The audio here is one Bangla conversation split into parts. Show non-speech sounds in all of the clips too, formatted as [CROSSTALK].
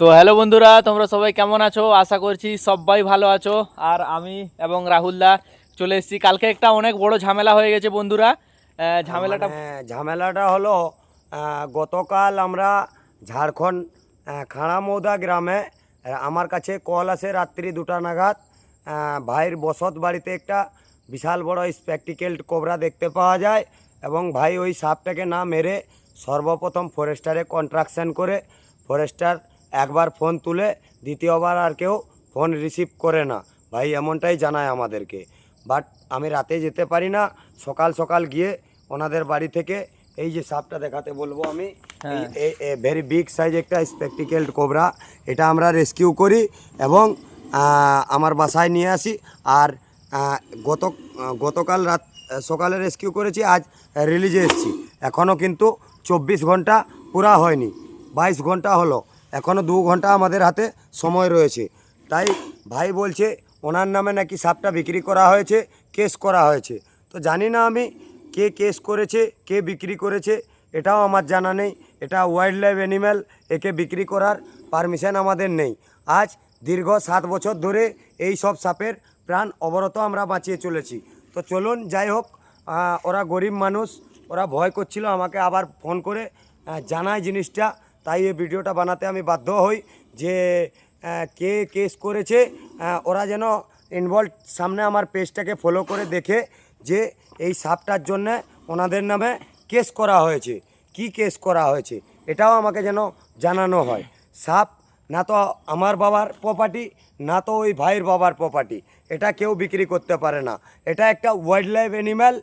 তো হ্যালো বন্ধুরা, তোমরা সবাই কেমন আছো? আশা করছি সবাই ভালো আছো। আর আমি এবং রাহুলদা চলে এসেছি। কালকে একটা অনেক বড় ঝামেলা হয়ে গেছে বন্ধুরা। ঝামেলাটা মানে ঝামেলাটা হলো গতকাল আমরা ঝাড়খণ্ড খাঁড়ামৌদা গ্রামে আমার কাছে কল আসে রাত্রি দুটা নাগাদ। ভাইয়ের বসত বাড়িতে একটা বিশাল বড় স্প্যাকটিক্যাল কোবরা দেখতে পাওয়া যায় এবং ভাই ওই সাপটাকে না মেরে সর্বপ্রথম ফরেস্টারে কন্ট্রাকশন করে ফরেস্টার একবার ফোন তুলে দ্বিতীয়বার আর কেউ ফোন রিসিভ করে না। ভাই এমনটাই জানায় আমাদেরকে। বাট আমি রাতে যেতে পারি না। সকাল সকাল গিয়ে ওনাদের বাড়ি থেকে এই যে সাপটা দেখাতে বলব আমি। ভেরি বিগ সাইজ একটা স্পেকটিক্যাল কোবরা এটা আমরা রেস্কিউ করি এবং আমার বাসায় নিয়ে আসি। আর গত গতকাল রাত সকালে রেস্কিউ করেছি আজ রিলিজে এসেছি। এখনও কিন্তু চব্বিশ ঘণ্টা পুরা হয়নি। বাইশ ঘণ্টা হলো। এখনও দু ঘণ্টা আমাদের হাতে সময় রয়েছে। তাই ভাই বলছে, ওনার নামে নাকি সাপটা বিক্রি করা হয়েছে, কেস করা হয়েছে। তো জানি না আমি কে কেস করেছে, কে বিক্রি করেছে, এটাও আমার জানা নেই। এটা ওয়াইল্ড লাইফ অ্যানিম্যাল একে বিক্রি করার পারমিশন আমাদের নেই। আজ দীর্ঘ সাত বছর ধরে এই সব সাপের প্রাণ অবরত আমরা বাঁচিয়ে চলেছি। তো চলুন, যাই হোক ওরা গরিব মানুষ, ওরা ভয় করছিল, আমাকে আবার ফোন করে জানায় জিনিসটা। তাই এই ভিডিওটা বানাতে আমি বাধ্য হই যে কে কেস করেছে ওরা যেন ইনভলভ সামনে আমার পেজটাকে ফলো করে দেখে যে এই সাপটার জন্য ওনাদের নামে কেস করা হয়েছে। কি কেস করা হয়েছে? এটাও আমাকে যেন জানানো হয়। সাপ না তো আমার বাবার প্রপার্টি না তো ওই ভাইয়ের বাবার প্রপার্টি এটা কেউ বিক্রি করতে পারে না। এটা একটা ওয়াইল্ড লাইফ অ্যানিম্যাল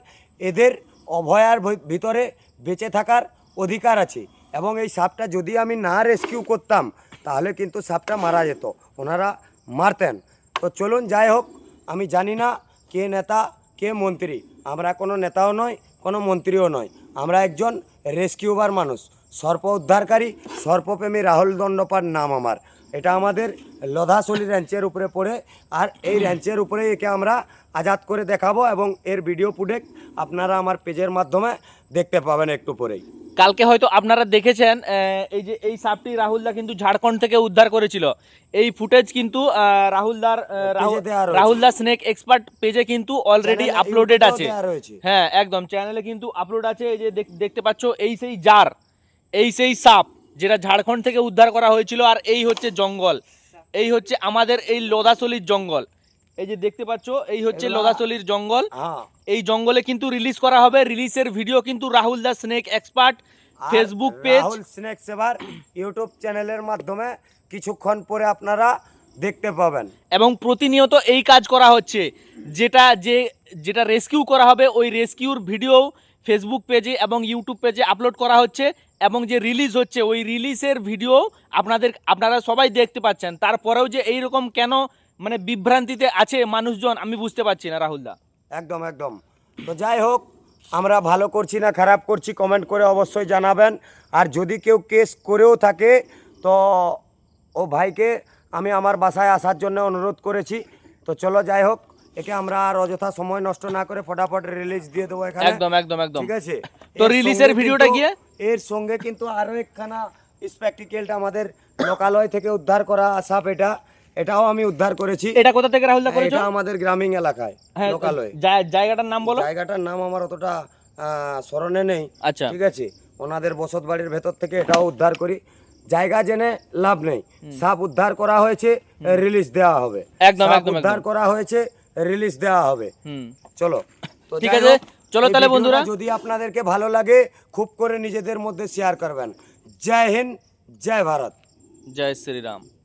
এদের অভয়ার ভিতরে বেঁচে থাকার অধিকার আছে। এবং এই সাপটা যদি আমি না রেস্কিউ করতাম, তাহলে কিন্তু সাপটা মারা যেত। ওনারা মারতেন। তো চলুন, যাই হোক, আমি জানি না কে নেতা, কে মন্ত্রী। আমরা কোনো নেতাও নয় কোনো মন্ত্রীও নয় আমরা একজন রেস্কিউবার মানুষ। সর্প উদ্ধারকারী, সর্পপ্রেমী রাহুল দণ্ডপার নাম আমার। এটা আমাদের লধাশলী র্যাঞ্চের উপরে পড়ে। আর এই র্যাঞ্চের উপরে একে আমরা আজাদ করে দেখাবো এবং এর ভিডিও ফুটেজ আপনারা আমার পেজের মাধ্যমে দেখতে পাবেন একটু পরেই। কালকে হয়তো আপনারা দেখেছেন এই যে এই সাপটি রাহুলদা কিন্তু ঝাড়খণ্ড থেকে উদ্ধার করেছিল। এই ফুটেজ কিন্তু রাহুলদার। রাহুলদা স্নেক এক্সপার্ট পেজে কিন্তু অলরেডি আপলোডেড আছে। হ্যাঁ একদম। চ্যানেলে কিন্তু আপলোড আছে এই যে দেখ- দেখতে পাচ্ছ এই সেই জার এই সেই সাপ। যেটা ঝাড়খণ্ড থেকে উদ্ধার করা হয়েছিল আর এই হচ্ছে জঙ্গল। এই হচ্ছে আমাদের এই লোদাসলির জঙ্গল। এই যে দেখতে পাচ্ছ এই হচ্ছে লোদাসলির জঙ্গল। হ্যাঁ। এই জঙ্গলে কিন্তু রিলিজ করা হবে। রিলিজের ভিডিও কিন্তু Rahul da snake expert Facebook page Rahul snake saver YouTube চ্যানেলের মাধ্যমে কিছুক্ষণ পরে আপনারা দেখতে পাবেন। এবং প্রতিনিয়ত এই কাজ করা হচ্ছে। যেটা যে যেটা রেস্কিউ করা হবে ওই রেস্কিউর ভিডিও ফেসবুক পেজে এবং ইউটিউব পেজে আপলোড করা হচ্ছে। এবং যে রিলিজ হচ্ছে, ওই রিলিজের ভিডিও আপনাদের, আপনারা সবাই দেখতে পাচ্ছেন। তারপরেও যে এই রকম কেন মানে বিভ্রান্তিতে আছে মানুষজন, আমি বুঝতে পারছি না রাহুলদা একদম একদম। তো যাই হোক, আমরা ভালো করছি না, খারাপ করছি কমেন্ট করে অবশ্যই জানাবেন। আর যদি কেউ কেস করেও থাকে, তো ও ভাইকে আমি আমার বাসায় আসার জন্য অনুরোধ করেছি। তো চলো, যাই হোক। একে আমরা আর অযথা সময় নষ্ট না করে ফটাফট রিলিজ দিয়ে দেবো এখানে। একদম একদম একদম। ঠিক আছে? তো রিলিজের ভিডিওটা গিয়ে? এর সঙ্গে কিন্তু আরও একখানা স্পেকটিক্যালটা আমাদের লোকালয় থেকে উদ্ধার করা সাপ এটা। এটাও আমি উদ্ধার করেছি। এটা কোথা থেকে রাহুলদা করেছ এটা আমাদের গ্রামীণ এলাকায় হ্যাঁ লোকালয়। জায়গাটার নাম বলো। জায়গাটার নাম আমার অতটা স্মরণে নেই। আচ্ছা। ঠিক আছে? ওনাদের বসত বাড়ির ভেতর থেকে এটাও উদ্ধার করি। জায়গা জেনে লাভ নেই। সাপ উদ্ধার করা হয়েছে রিলিজ দেওয়া হবে। একদম, উদ্ধার করা হয়েছে রিলিজ দেওয়া হবে। হুম। চলো। [LAUGHS] ঠিক আছে, চলো তাহলে বন্ধুরা। যদি আপনাদেরকে ভালো লাগে খুব করে নিজেদের মধ্যে শেয়ার করবেন। জয় হিন্দ জয় ভারত। জয় শ্রীরাম।